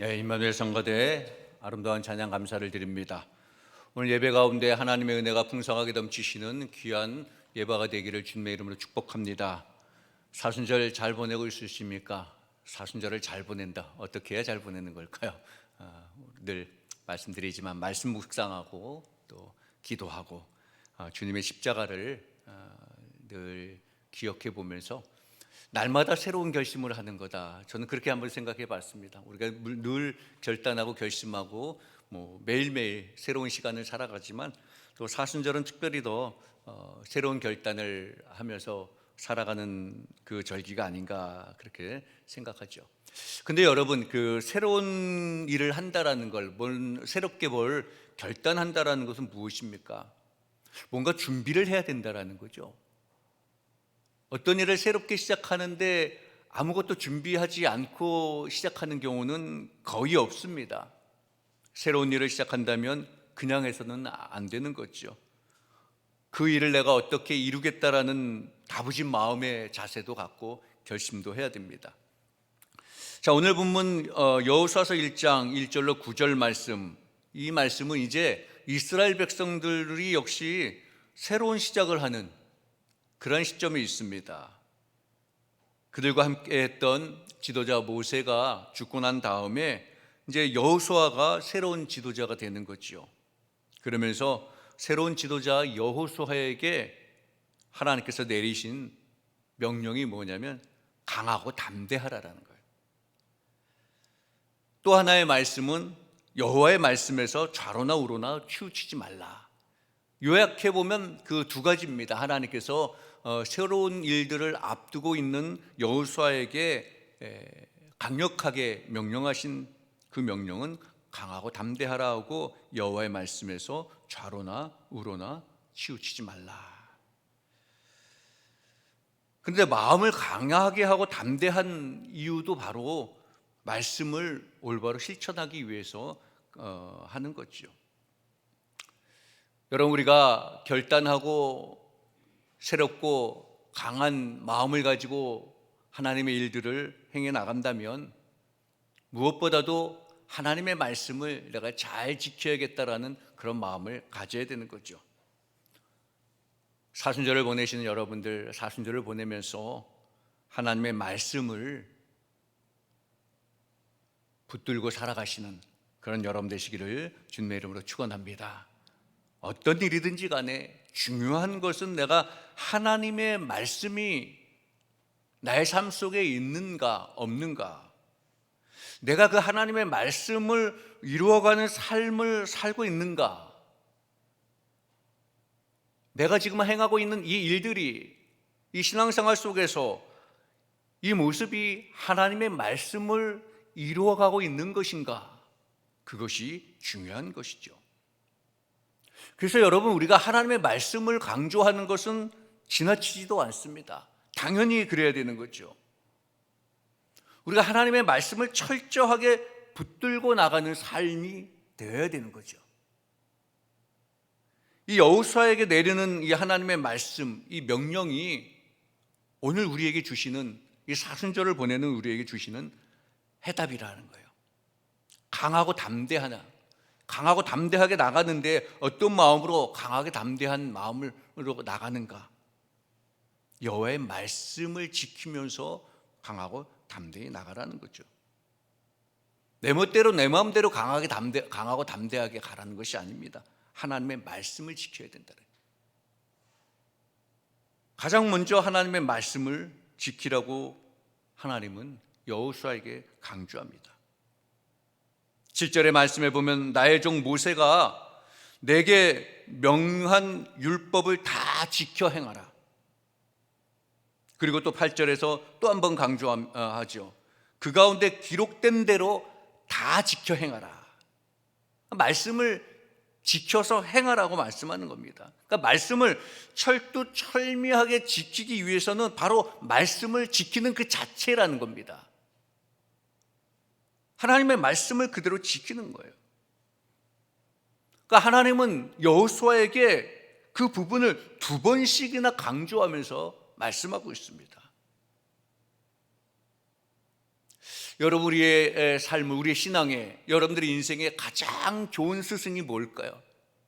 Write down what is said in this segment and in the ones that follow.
예, 임마누엘 성가대 아름다운 찬양 감사를 드립니다. 오늘 예배 가운데 하나님의 은혜가 풍성하게 넘치시는 귀한 예배가 되기를 주님의 이름으로 축복합니다. 사순절 잘 보내고 있으십니까? 사순절을 잘 보낸다. 어떻게 해야 잘 보내는 걸까요? 아, 늘 말씀드리지만 말씀 묵상하고 또 기도하고 아, 주님의 십자가를 아, 늘 기억해 보면서 날마다 새로운 결심을 하는 거다. 저는 그렇게 한번 생각해 봤습니다. 우리가 늘 결단하고 결심하고 뭐 매일매일 새로운 시간을 살아가지만 또 사순절은 특별히 더 어, 새로운 결단을 하면서 살아가는 그 절기가 아닌가 그렇게 생각하죠. 근데 여러분 그 새로운 일을 한다라는 걸 뭘 새롭게 뭘 결단한다라는 것은 무엇입니까? 뭔가 준비를 해야 된다라는 거죠. 어떤 일을 새롭게 시작하는데 아무것도 준비하지 않고 시작하는 경우는 거의 없습니다. 새로운 일을 시작한다면 그냥 해서는 안 되는 거죠. 그 일을 내가 어떻게 이루겠다라는 다부진 마음의 자세도 갖고 결심도 해야 됩니다. 자, 오늘 본문 어, 여호수아서 1장 1절로 9절 말씀. 이 말씀은 이제 이스라엘 백성들이 역시 새로운 시작을 하는 그런 시점이 있습니다. 그들과 함께 했던 지도자 모세가 죽고 난 다음에 이제 여호수아가 새로운 지도자가 되는 거지요. 그러면서 새로운 지도자 여호수아에게 하나님께서 내리신 명령이 뭐냐면 강하고 담대하라라는 거예요. 또 하나의 말씀은 여호와의 말씀에서 좌로나 우로나 치우치지 말라. 요약해 보면 그 두 가지입니다. 하나님께서 어, 새로운 일들을 앞두고 있는 여호수아에게 강력하게 명령하신 그 명령은 강하고 담대하라고 여호와의 말씀에서 좌로나 우로나 치우치지 말라. 그런데 마음을 강하게 하고 담대한 이유도 바로 말씀을 올바로 실천하기 위해서 어, 하는 거죠. 여러분 우리가 결단하고 새롭고 강한 마음을 가지고 하나님의 일들을 행해 나간다면 무엇보다도 하나님의 말씀을 내가 잘 지켜야겠다라는 그런 마음을 가져야 되는 거죠. 사순절을 보내시는 여러분들 사순절을 보내면서 하나님의 말씀을 붙들고 살아가시는 그런 여러분 되시기를 주님의 이름으로 축원합니다. 어떤 일이든지 간에 중요한 것은 내가 하나님의 말씀이 나의 삶 속에 있는가 없는가? 내가 그 하나님의 말씀을 이루어가는 삶을 살고 있는가? 내가 지금 행하고 있는 이 일들이 이 신앙생활 속에서 이 모습이 하나님의 말씀을 이루어가고 있는 것인가? 그것이 중요한 것이죠. 그래서 여러분 우리가 하나님의 말씀을 강조하는 것은 지나치지도 않습니다. 당연히 그래야 되는 거죠. 우리가 하나님의 말씀을 철저하게 붙들고 나가는 삶이 되어야 되는 거죠. 이 여호수아에게 내리는 이 하나님의 말씀, 이 명령이 오늘 우리에게 주시는 이 사순절을 보내는 우리에게 주시는 해답이라는 거예요. 강하고 담대하나 강하고 담대하게 나가는데 어떤 마음으로 강하게 담대한 마음으로 나가는가? 여호와의 말씀을 지키면서 강하고 담대히 나가라는 거죠. 내 멋대로 내 마음대로 강하게 담대 강하고 담대하게 가라는 것이 아닙니다. 하나님의 말씀을 지켜야 된다. 가장 먼저 하나님의 말씀을 지키라고 하나님은 여호수아에게 강조합니다. 7절의 말씀에 보면 나의 종 모세가 내게 명한 율법을 다 지켜 행하라. 그리고 또 8절에서 또 한 번 강조하죠. 그 가운데 기록된 대로 다 지켜 행하라. 말씀을 지켜서 행하라고 말씀하는 겁니다. 그러니까 말씀을 철두 철미하게 지키기 위해서는 바로 말씀을 지키는 그 자체라는 겁니다. 하나님의 말씀을 그대로 지키는 거예요. 그러니까 하나님은 여호수아에게 그 부분을 두 번씩이나 강조하면서 말씀하고 있습니다. 여러분 우리의 에, 삶, 우리의 신앙에 여러분들의 인생에 가장 좋은 스승이 뭘까요?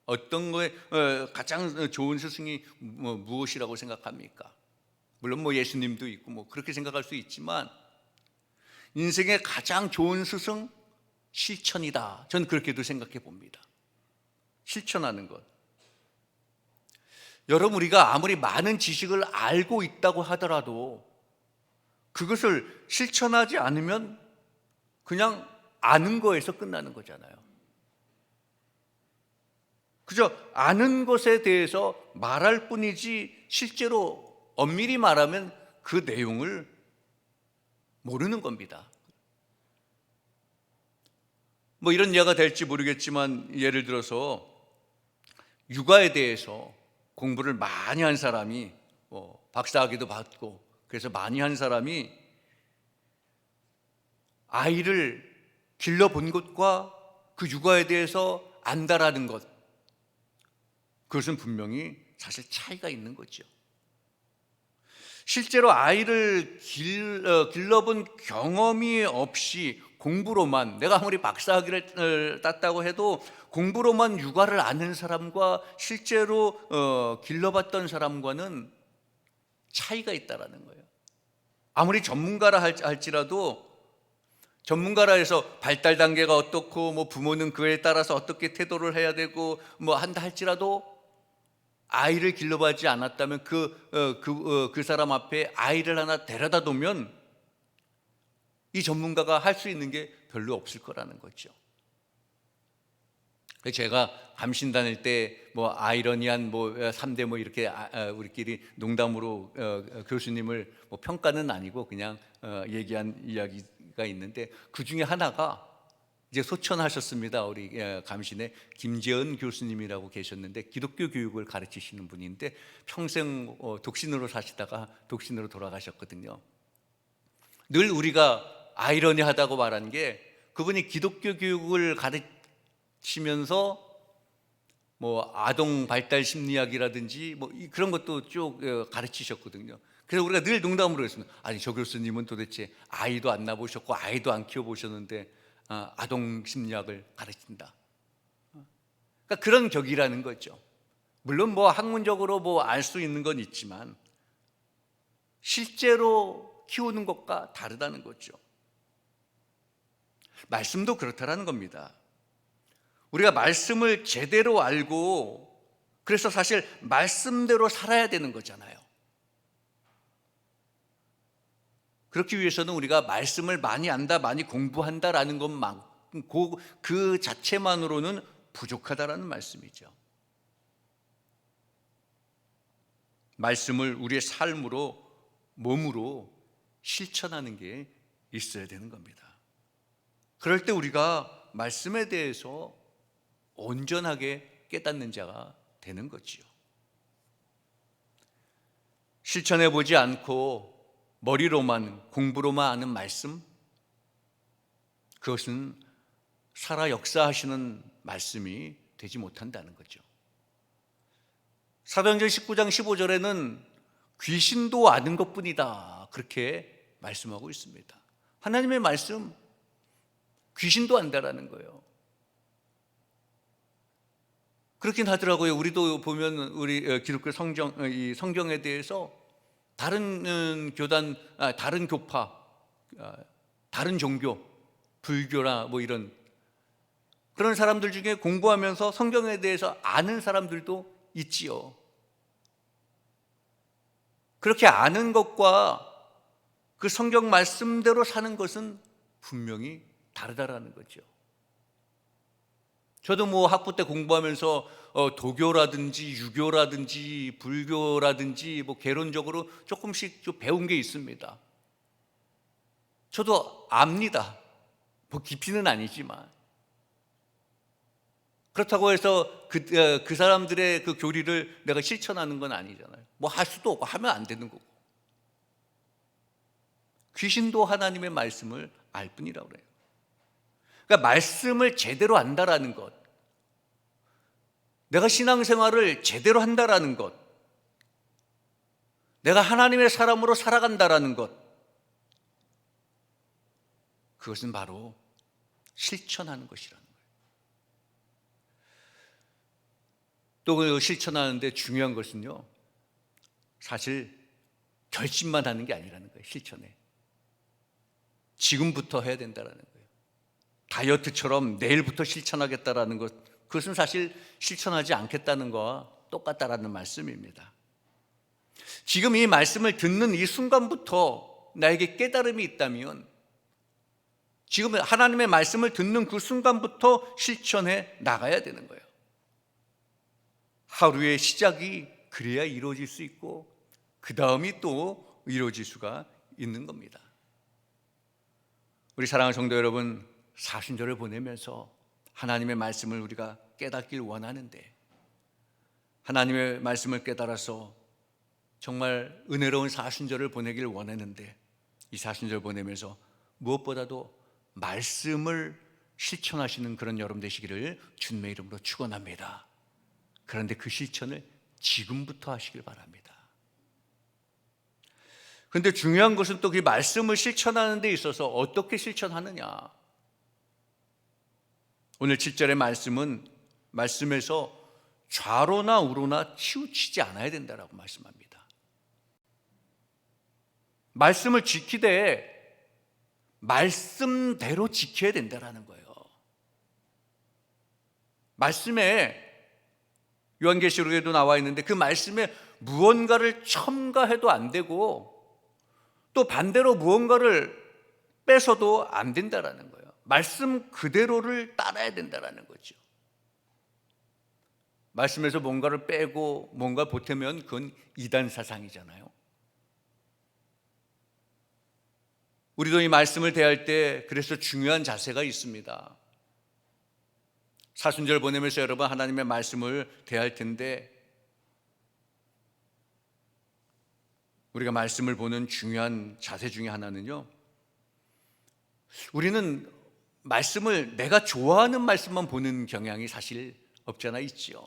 어떤 거에 어, 가장 좋은 스승이 뭐, 무엇이라고 생각합니까? 물론 뭐 예수님도 있고 뭐 그렇게 생각할 수 있지만 인생의 가장 좋은 스승 실천이다. 전 그렇게도 생각해 봅니다. 실천하는 것. 여러분 우리가 아무리 많은 지식을 알고 있다고 하더라도 그것을 실천하지 않으면 그냥 아는 거에서 끝나는 거잖아요. 그저 아는 것에 대해서 말할 뿐이지 실제로 엄밀히 말하면 그 내용을 모르는 겁니다. 뭐 이런 예가 될지 모르겠지만 예를 들어서 육아에 대해서 공부를 많이 한 사람이 뭐 박사학위도 받고 그래서 많이 한 사람이 아이를 길러본 것과 그 육아에 대해서 안다라는 것 그것은 분명히 사실 차이가 있는 거죠. 실제로 아이를 길, 어, 길러본 경험이 없이 공부로만 내가 아무리 박사학위를 어, 땄다고 해도 공부로만 육아를 아는 사람과 실제로 어, 길러봤던 사람과는 차이가 있다라는 거예요. 아무리 전문가라 할- 할지라도 전문가라 해서 발달 단계가 어떻고 뭐 부모는 그에 따라서 어떻게 태도를 해야 되고 뭐 한다 할지라도 아이를 길러보지 않았다면 그, 어, 그, 어, 그 사람 앞에 아이를 하나 데려다 두면 이 전문가가 할 수 있는 게 별로 없을 거라는 거죠. 제가 감신 다닐 때 뭐 아이러니한 뭐 3대 뭐 이렇게 아, 아, 우리끼리 농담으로 어, 어, 교수님을 뭐 평가는 아니고 그냥 어, 얘기한 이야기가 있는데 그 중에 하나가 이제 소천하셨습니다. 우리 예, 감신에 김재은 교수님이라고 계셨는데 기독교 교육을 가르치시는 분인데 평생 어, 독신으로 사시다가 독신으로 돌아가셨거든요. 늘 우리가 아이러니하다고 말한 게 그분이 기독교 교육을 가르치면서 뭐 아동 발달 심리학이라든지 뭐 이- 그런 것도 쭉 어, 가르치셨거든요. 그래서 우리가 늘 농담으로 했습니다. 아니 저 교수님은 도대체 아이도 안 낳아보셨고 아이도 안 키워보셨는데 아, 아동 심리학을 가르친다. 그러니까 그런 격이라는 거죠. 물론 뭐 학문적으로 뭐 알 수 있는 건 있지만 실제로 키우는 것과 다르다는 거죠. 말씀도 그렇다라는 겁니다. 우리가 말씀을 제대로 알고 그래서 사실 말씀대로 살아야 되는 거잖아요. 그렇기 위해서는 우리가 말씀을 많이 안다, 많이 공부한다라는 것만 그, 그 자체만으로는 부족하다라는 말씀이죠. 말씀을 우리의 삶으로 몸으로 실천하는 게 있어야 되는 겁니다. 그럴 때 우리가 말씀에 대해서 온전하게 깨닫는 자가 되는 거지요. 실천해 보지 않고 머리로만 공부로만 아는 말씀 그것은 살아 역사하시는 말씀이 되지 못한다는 거죠. 사도행전 19장 15절에는 귀신도 아는 것뿐이다. 그렇게 말씀하고 있습니다. 하나님의 말씀 귀신도 안다라는 거예요. 그렇긴 하더라고요. 우리도 보면 우리 어, 기독교 성경 어, 이 성경에 대해서 다른 음, 교단, 아, 다른 교파, 아, 다른 종교, 불교나 뭐 이런 그런 사람들 중에 공부하면서 성경에 대해서 아는 사람들도 있지요. 그렇게 아는 것과 그 성경 말씀대로 사는 것은 분명히 다르다라는 거죠. 저도 뭐 학부 때 공부하면서 어, 도교라든지 유교라든지 불교라든지 뭐 개론적으로 조금씩 좀 배운 게 있습니다. 저도 압니다. 뭐 깊이는 아니지만 그렇다고 해서 그, 어, 그 사람들의 그 교리를 내가 실천하는 건 아니잖아요. 뭐 할 수도 없고 하면 안 되는 거고. 귀신도 하나님의 말씀을 알 뿐이라고 그래요. 그러니까 말씀을 제대로 안다라는 것. 내가 신앙생활을 제대로 한다라는 것. 내가 하나님의 사람으로 살아간다라는 것. 그것은 바로 실천하는 것이라는 거예요. 또 그 실천하는데 중요한 것은요. 사실 결심만 하는 게 아니라는 거예요. 실천에. 지금부터 해야 된다라는 거예요. 다이어트처럼 내일부터 실천하겠다라는 것 그것은 사실 실천하지 않겠다는 거와 똑같다라는 말씀입니다. 지금 이 말씀을 듣는 이 순간부터 나에게 깨달음이 있다면 지금 하나님의 말씀을 듣는 그 순간부터 실천해 나가야 되는 거예요. 하루의 시작이 그래야 이루어질 수 있고 그 다음이 또 이루어질 수가 있는 겁니다. 우리 사랑하는 성도 여러분, 사순절을 보내면서 하나님의 말씀을 우리가 깨닫길 원하는데 하나님의 말씀을 깨달아서 정말 은혜로운 사순절을 보내길 원하는데 이 사순절 보내면서 무엇보다도 말씀을 실천하시는 그런 여러분 되시기를 주님의 이름으로 축원합니다. 그런데 그 실천을 지금부터 하시길 바랍니다. 그런데 중요한 것은 또 그 말씀을 실천하는 데 있어서 어떻게 실천하느냐. 오늘 7절의 말씀은 말씀에서 좌로나 우로나 치우치지 않아야 된다라고 말씀합니다. 말씀을 지키되 말씀대로 지켜야 된다라는 거예요. 말씀에 요한계시록에도 나와 있는데 그 말씀에 무언가를 첨가해도 안 되고 또 반대로 무언가를 뺏어도 안 된다라는 거예요. 말씀 그대로를 따라야 된다라는 거죠. 말씀에서 뭔가를 빼고 뭔가 보태면 그건 이단 사상이잖아요. 우리도 이 말씀을 대할 때 그래서 중요한 자세가 있습니다. 사순절 보내면서 여러분 하나님의 말씀을 대할 텐데 우리가 말씀을 보는 중요한 자세 중에 하나는요. 우리는 말씀을 내가 좋아하는 말씀만 보는 경향이 사실 없잖아 있지요.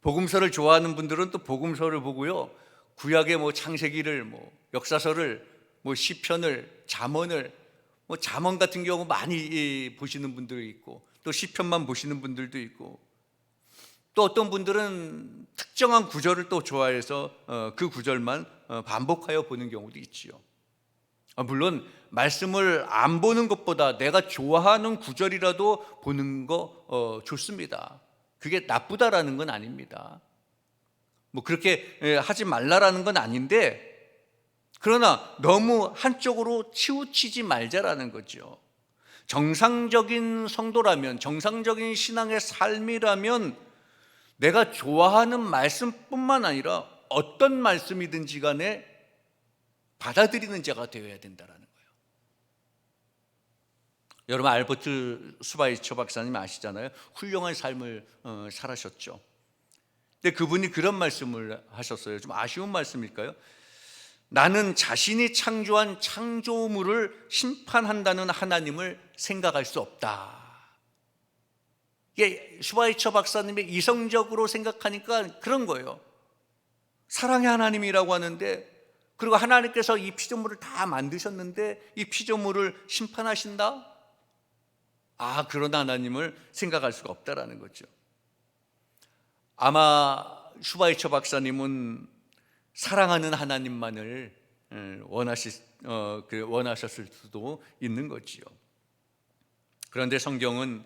복음서를 좋아하는 분들은 또 복음서를 보고요. 구약의 뭐 창세기를 뭐 역사서를 뭐 시편을 잠언을 뭐 잠언 같은 경우 많이 보시는 분들이 있고 또 시편만 보시는 분들도 있고 또 어떤 분들은 특정한 구절을 또 좋아해서 어, 그 구절만 어, 반복하여 보는 경우도 있지요. 아, 물론 말씀을 안 보는 것보다 내가 좋아하는 구절이라도 보는 거 어, 좋습니다. 그게 나쁘다라는 건 아닙니다. 뭐 그렇게 예, 하지 말라라는 건 아닌데 그러나 너무 한쪽으로 치우치지 말자라는 거죠. 정상적인 성도라면 정상적인 신앙의 삶이라면 내가 좋아하는 말씀뿐만 아니라 어떤 말씀이든지 간에 받아들이는 자가 되어야 된다라는 거예요. 여러분 알버트 수바이처 박사님 아시잖아요. 훌륭한 삶을 어, 살아셨죠. 근데 그분이 그런 말씀을 하셨어요. 좀 아쉬운 말씀일까요? 나는 자신이 창조한 창조물을 심판한다는 하나님을 생각할 수 없다. 이게 슈바이처 박사님이 이성적으로 생각하니까 그런 거예요. 사랑의 하나님이라고 하는데 그리고 하나님께서 이 피조물을 다 만드셨는데 이 피조물을 심판하신다? 아, 그런 하나님을 생각할 수가 없다라는 거죠. 아마 슈바이처 박사님은 사랑하는 하나님만을 원하시, 어, 그 원하셨을 수도 있는 거지요. 그런데 성경은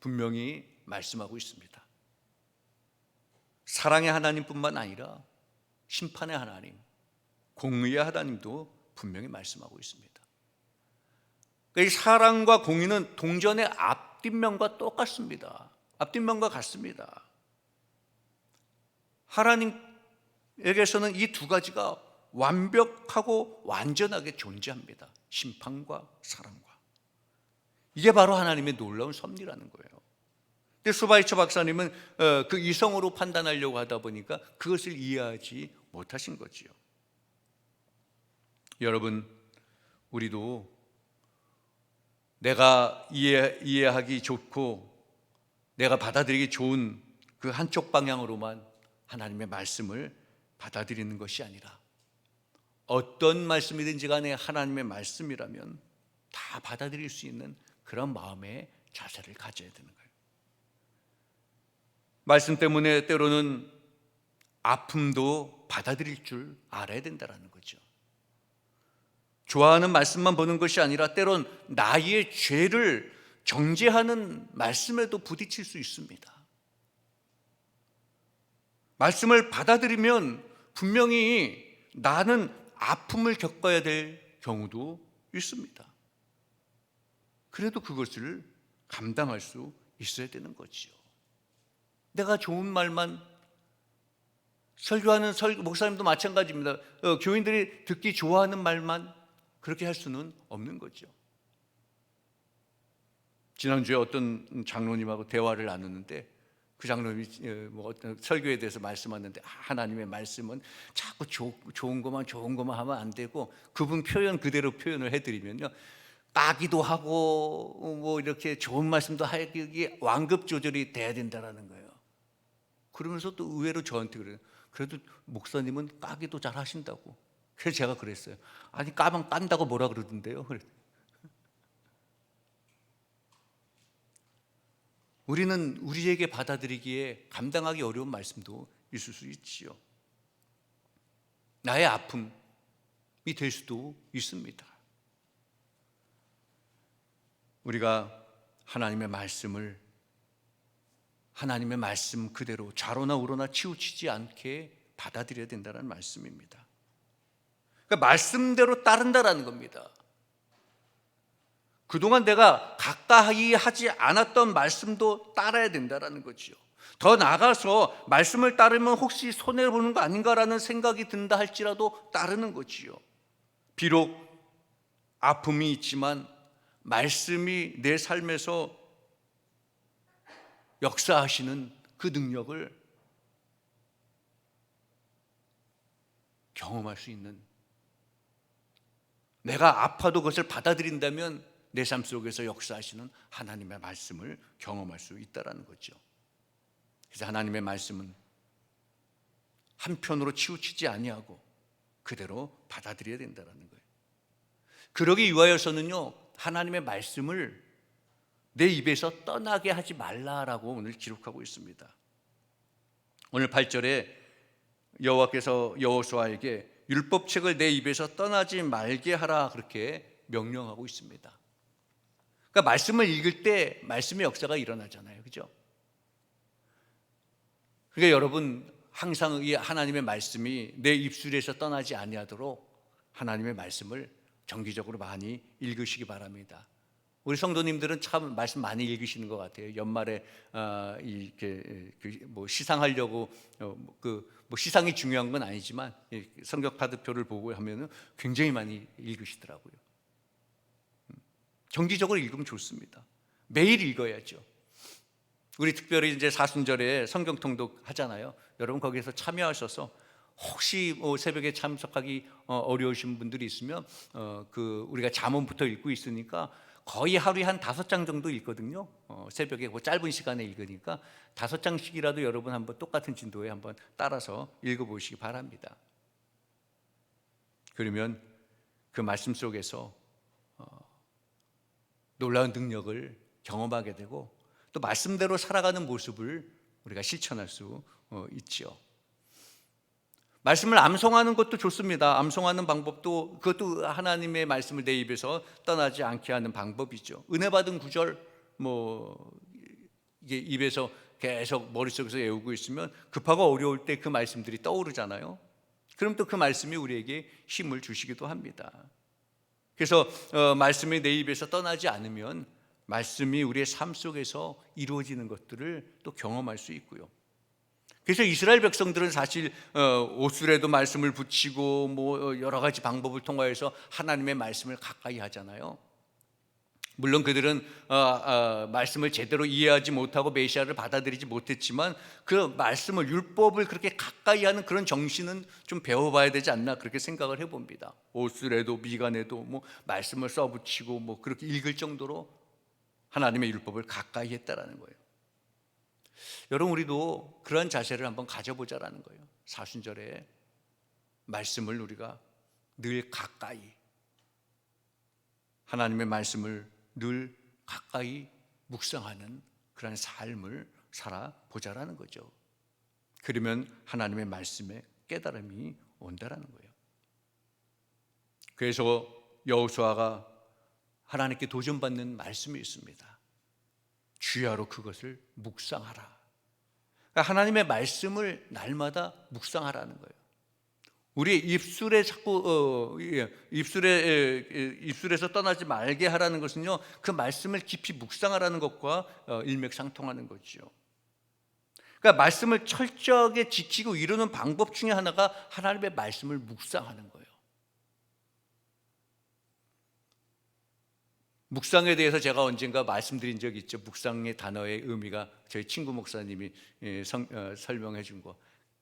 분명히 말씀하고 있습니다. 사랑의 하나님뿐만 아니라 심판의 하나님, 공의의 하나님도 분명히 말씀하고 있습니다. 이 사랑과 공의는 동전의 앞뒷면과 똑같습니다. 앞뒷면과 같습니다. 하나님에게서는 이 두 가지가 완벽하고 완전하게 존재합니다. 심판과 사랑과. 이게 바로 하나님의 놀라운 섭리라는 거예요. 근데 수바이처 박사님은 어, 그 이성으로 판단하려고 하다 보니까 그것을 이해하지 못하신 거지요. 여러분, 우리도 내가 이해, 이해하기 좋고 내가 받아들이기 좋은 그 한쪽 방향으로만 하나님의 말씀을 받아들이는 것이 아니라 어떤 말씀이든지 간에 하나님의 말씀이라면 다 받아들일 수 있는 그런 마음의 자세를 가져야 되는 거예요. 말씀 때문에 때로는 아픔도 받아들일 줄 알아야 된다는 거죠. 좋아하는 말씀만 보는 것이 아니라 때론 나의 죄를 정죄하는 말씀에도 부딪힐 수 있습니다. 말씀을 받아들이면 분명히 나는 아픔을 겪어야 될 경우도 있습니다. 그래도 그것을 감당할 수 있어야 되는 거지요. 내가 좋은 말만 설교하는 설, 목사님도 마찬가지입니다. 어, 교인들이 듣기 좋아하는 말만 그렇게 할 수는 없는 거죠. 지난주에 어떤 장로님하고 대화를 나누는데 그 장로님이 어, 뭐 어떤 설교에 대해서 말씀하는데 아, 하나님의 말씀은 자꾸 조, 좋은 것만 좋은 것만 하면 안 되고 그분 표현 그대로 표현을 해드리면요 까기도 하고 뭐 이렇게 좋은 말씀도 하기 완급 조절이 돼야 된다라는 거예요. 그러면서 또 의외로 저한테 그래요. 그래도 목사님은 까기도 잘 하신다고. 그래서 제가 그랬어요. 아니 까면 깐다고 뭐라 그러던데요. 우리는 우리에게 받아들이기에 감당하기 어려운 말씀도 있을 수 있지요. 나의 아픔이 될 수도 있습니다. 우리가 하나님의 말씀을 하나님의 말씀 그대로 좌로나 우로나 치우치지 않게 받아들여야 된다는 말씀입니다. 그러니까 말씀대로 따른다라는 겁니다. 그동안 내가 가까이 하지 않았던 말씀도 따라야 된다라는 거지요. 더 나아가서 말씀을 따르면 혹시 손해 보는 거 아닌가라는 생각이 든다 할지라도 따르는 거지요. 비록 아픔이 있지만 말씀이 내 삶에서 역사하시는 그 능력을 경험할 수 있는 내가 아파도 그것을 받아들인다면 내 삶 속에서 역사하시는 하나님의 말씀을 경험할 수 있다라는 거죠. 그래서 하나님의 말씀은 한편으로 치우치지 아니하고 그대로 받아들여야 된다라는 거예요. 그러기 위하여서는요 하나님의 말씀을 내 입에서 떠나게 하지 말라라고 오늘 기록하고 있습니다. 오늘 8절에 여호와께서 여호수아에게 율법책을 내 입에서 떠나지 말게 하라 그렇게 명령하고 있습니다. 그러니까 말씀을 읽을 때 말씀의 역사가 일어나잖아요. 그죠? 그러니까 여러분 항상 이 하나님의 말씀이 내 입술에서 떠나지 아니하도록 하나님의 말씀을 정기적으로 많이 읽으시기 바랍니다. 우리 성도님들은 참 말씀 많이 읽으시는 것 같아요. 연말에 어, 이렇게 그뭐 시상하려고 어, 그뭐 시상이 중요한 건 아니지만 성격 카드표를 보고 하면은 굉장히 많이 읽으시더라고요. 음, 정기적으로 읽으면 좋습니다. 매일 읽어야죠. 우리 특별히 이제 사순절에 성경 통독 하잖아요. 여러분 거기에서 참여하셔서 혹시 뭐 새벽에 참석하기 어, 어려우신 분들이 있으면 어, 그 우리가 잠언부터 읽고 있으니까 거의 하루에 한 다섯 장 정도 읽거든요. 어, 새벽에 그 짧은 시간에 읽으니까 다섯 장씩이라도 여러분 한번 똑같은 진도에 한번 따라서 읽어보시기 바랍니다. 그러면 그 말씀 속에서 어, 놀라운 능력을 경험하게 되고 또 말씀대로 살아가는 모습을 우리가 실천할 수 어, 있지요. 말씀을 암송하는 것도 좋습니다. 암송하는 방법도 그것도 하나님의 말씀을 내 입에서 떠나지 않게 하는 방법이죠. 은혜 받은 구절 뭐 이게 입에서 계속 머릿속에서 외우고 있으면 급하고 어려울 때 그 말씀들이 떠오르잖아요. 그럼 또 그 말씀이 우리에게 힘을 주시기도 합니다. 그래서 어, 말씀이 내 입에서 떠나지 않으면 말씀이 우리의 삶 속에서 이루어지는 것들을 또 경험할 수 있고요. 그래서 이스라엘 백성들은 사실 어, 옷술에도 말씀을 붙이고 뭐 여러 가지 방법을 통하여서 하나님의 말씀을 가까이 하잖아요. 물론 그들은 어, 어, 말씀을 제대로 이해하지 못하고 메시아를 받아들이지 못했지만 그 말씀을 율법을 그렇게 가까이 하는 그런 정신은 좀 배워봐야 되지 않나 그렇게 생각을 해봅니다. 옷술에도 미간에도 뭐 말씀을 써붙이고 뭐 그렇게 읽을 정도로 하나님의 율법을 가까이 했다라는 거예요. 여러분 우리도 그런 자세를 한번 가져보자라는 거예요. 사순절에 말씀을 우리가 늘 가까이 하나님의 말씀을 늘 가까이 묵상하는 그런 삶을 살아보자라는 거죠. 그러면 하나님의 말씀에 깨달음이 온다라는 거예요. 그래서 여호수아가 하나님께 도전받는 말씀이 있습니다. 주야로 그것을 묵상하라. 그러니까 하나님의 말씀을 날마다 묵상하라는 거예요. 우리 입술에 자꾸 어, 예, 입술에 입술에서 떠나지 말게 하라는 것은요 그 말씀을 깊이 묵상하라는 것과 어, 일맥상통하는 거죠. 그러니까 말씀을 철저하게 지키고 이루는 방법 중에 하나가 하나님의 말씀을 묵상하는 거예요. 묵상에 대해서 제가 언젠가 말씀드린 적이 있죠. 묵상의 단어의 의미가 저희 친구 목사님이 예, 성- 어, 설명해 준 거.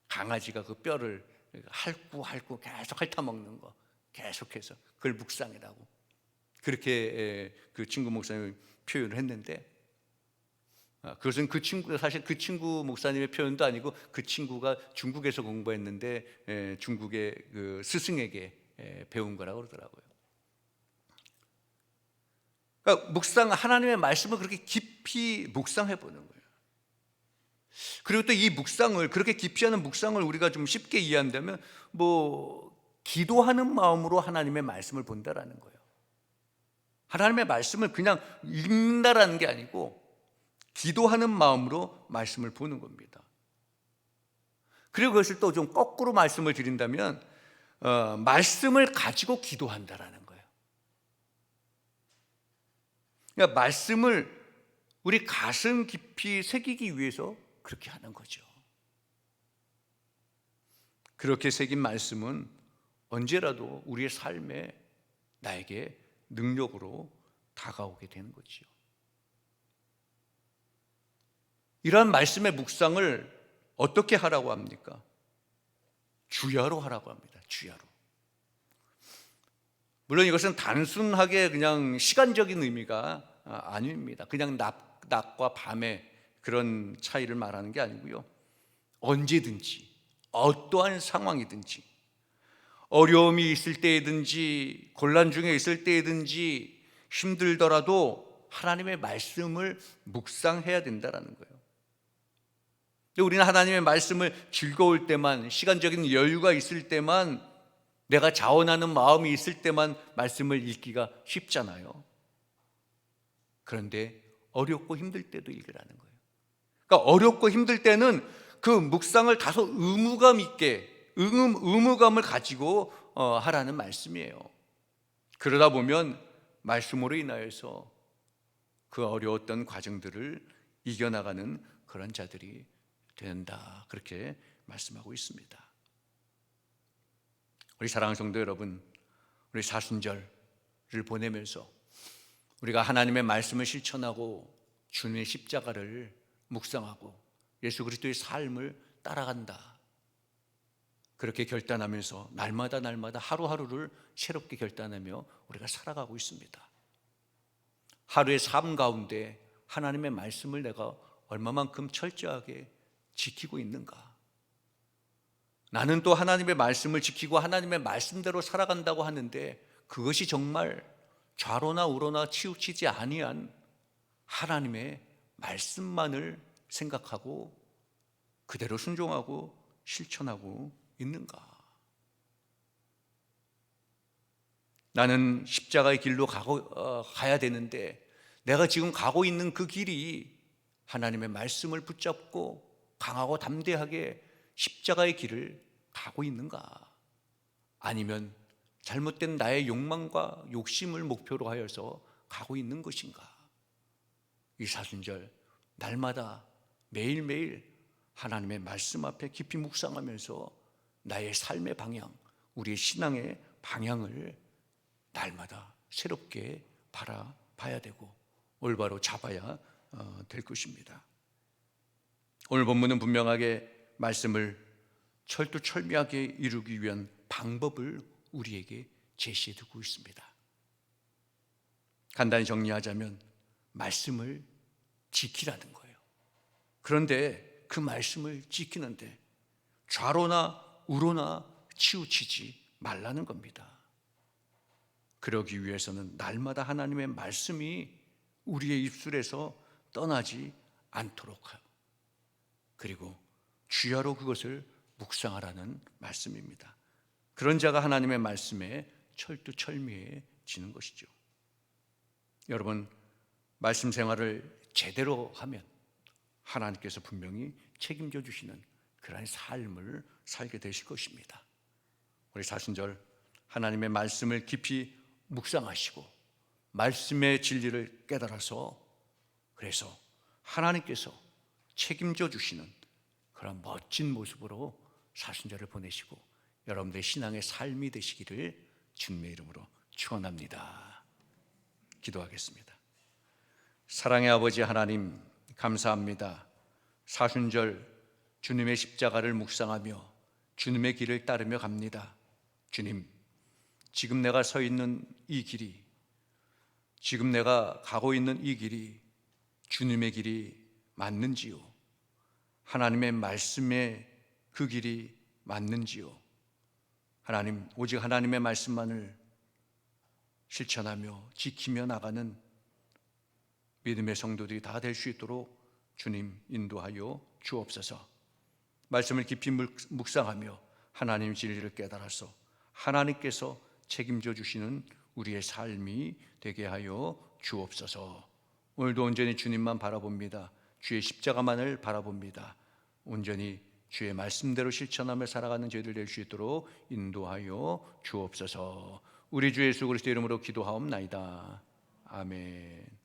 강아지가 그 뼈를 핥고 핥고 계속 핥아먹는 거. 계속해서 그걸 묵상이라고. 그렇게 예, 그 친구 목사님이 표현을 했는데 아, 그것은 그 친구 사실 그 친구 목사님의 표현도 아니고 그 친구가 중국에서 공부했는데 예, 중국의 그 스승에게 예, 배운 거라고 그러더라고요. 그러니까 묵상 하나님의 말씀을 그렇게 깊이 묵상해 보는 거예요. 그리고 또 이 묵상을 그렇게 깊이 하는 묵상을 우리가 좀 쉽게 이해한다면 뭐 기도하는 마음으로 하나님의 말씀을 본다라는 거예요. 하나님의 말씀을 그냥 읽는다라는 게 아니고 기도하는 마음으로 말씀을 보는 겁니다. 그리고 그것을 또 좀 거꾸로 말씀을 드린다면 어, 말씀을 가지고 기도한다라는 거예요. 그러니까 말씀을 우리 가슴 깊이 새기기 위해서 그렇게 하는 거죠. 그렇게 새긴 말씀은 언제라도 우리의 삶에 나에게 능력으로 다가오게 되는 거지요. 이러한 말씀의 묵상을 어떻게 하라고 합니까? 주야로 하라고 합니다. 주야로. 물론 이것은 단순하게 그냥 시간적인 의미가 아, 아닙니다. 그냥 낮, 낮과 밤의 그런 차이를 말하는 게 아니고요. 언제든지 어떠한 상황이든지 어려움이 있을 때든지 곤란 중에 있을 때든지 힘들더라도 하나님의 말씀을 묵상해야 된다라는 거예요. 우리는 하나님의 말씀을 즐거울 때만 시간적인 여유가 있을 때만 내가 자원하는 마음이 있을 때만 말씀을 읽기가 쉽잖아요. 그런데 어렵고 힘들 때도 읽으라는 거예요. 그러니까 어렵고 힘들 때는 그 묵상을 다소 의무감 있게 의무, 의무감을 가지고 어, 하라는 말씀이에요. 그러다 보면 말씀으로 인하여서 그 어려웠던 과정들을 이겨나가는 그런 자들이 된다. 그렇게 말씀하고 있습니다. 우리 사랑하는 성도 여러분, 우리 사순절을 보내면서 우리가 하나님의 말씀을 실천하고 주님의 십자가를 묵상하고 예수 그리스도의 삶을 따라간다. 그렇게 결단하면서 날마다 날마다 하루하루를 새롭게 결단하며 우리가 살아가고 있습니다. 하루의 삶 가운데 하나님의 말씀을 내가 얼마만큼 철저하게 지키고 있는가? 나는 또 하나님의 말씀을 지키고 하나님의 말씀대로 살아간다고 하는데 그것이 정말 좌로나 우로나 치우치지 아니한 하나님의 말씀만을 생각하고 그대로 순종하고 실천하고 있는가? 나는 십자가의 길로 가고, 어, 가야 되는데 내가 지금 가고 있는 그 길이 하나님의 말씀을 붙잡고 강하고 담대하게 십자가의 길을 가고 있는가? 아니면 잘못된 나의 욕망과 욕심을 목표로 하여서 가고 있는 것인가? 이 사순절 날마다 매일매일 하나님의 말씀 앞에 깊이 묵상하면서 나의 삶의 방향, 우리의 신앙의 방향을 날마다 새롭게 바라봐야 되고 올바로 잡아야 어, 될 것입니다. 오늘 본문은 분명하게 말씀을 철두철미하게 이루기 위한 방법을 우리에게 제시해 두고 있습니다. 간단히 정리하자면 말씀을 지키라는 거예요. 그런데 그 말씀을 지키는데 좌로나 우로나 치우치지 말라는 겁니다. 그러기 위해서는 날마다 하나님의 말씀이 우리의 입술에서 떠나지 않도록 하고 그리고 주야로 그것을 묵상하라는 말씀입니다. 그런 자가 하나님의 말씀에 철두철미해지는 것이죠. 여러분 말씀 생활을 제대로 하면 하나님께서 분명히 책임져 주시는 그러한 삶을 살게 되실 것입니다. 우리 사순절 하나님의 말씀을 깊이 묵상하시고 말씀의 진리를 깨달아서 그래서 하나님께서 책임져 주시는 그런 멋진 모습으로 사순절을 보내시고 여러분들의 신앙의 삶이 되시기를 주님의 이름으로 축원합니다. 기도하겠습니다. 사랑의 아버지 하나님 감사합니다. 사순절 주님의 십자가를 묵상하며 주님의 길을 따르며 갑니다. 주님, 지금 내가 서 있는 이 길이 지금 내가 가고 있는 이 길이 주님의 길이 맞는지요? 하나님의 말씀의 그 길이 맞는지요? 하나님, 오직 하나님의 말씀만을 실천하며 지키며 나가는 믿음의 성도들이 다 될 수 있도록 주님 인도하여 주옵소서. 말씀을 깊이 묵상하며 하나님 진리를 깨달아서 하나님께서 책임져 주시는 우리의 삶이 되게 하여 주옵소서. 오늘도 온전히 주님만 바라봅니다. 주의 십자가만을 바라봅니다. 온전히 주의 말씀대로 실천하며 살아가는 저희들 될 수 있도록 인도하여 주옵소서. 우리 주 예수 그리스도 이름으로 기도하옵나이다. 아멘.